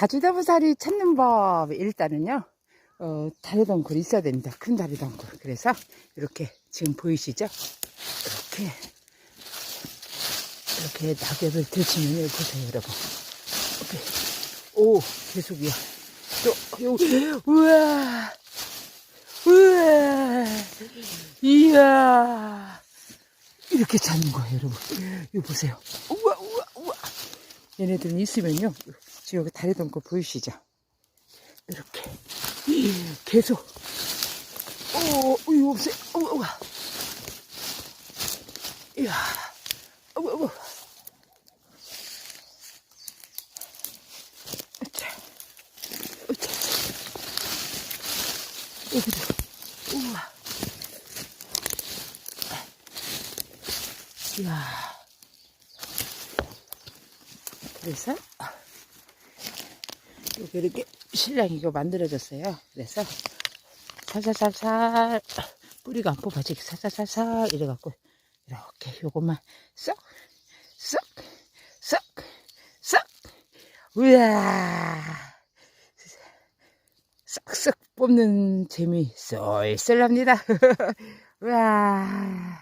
가지나무살이 찾는 법 일단은요 어, 다리덩굴 있어야 됩니다. 큰 다리덩굴. 그래서 이렇게 지금 보이시죠? 이렇게. 이렇게 낙엽을 들치면 보세요 여러분. 이렇게. 오 계속이야 또 요, 우와. 우와. 이야. 이렇게 찾는 거예요 여러분. 이거 보세요. 우와 우와 얘네들은 있으면요. 지금 여기 다리 덩굴 보이시죠? 이렇게. 계속. 오 이거 보세요 우와 우와 이야. 으차. 으차. 여기도. 우와. 이야 그래서 이렇게 신랑이 이거 만들어줬어요. 그래서 살살살살 뿌리가 안 뽑아지게 살살살살 이래갖고 이렇게 요것만 쏙 쏙 쏙 쏙. 우와. 싹싹 뽑는 재미 쏠쏠합니다. 우와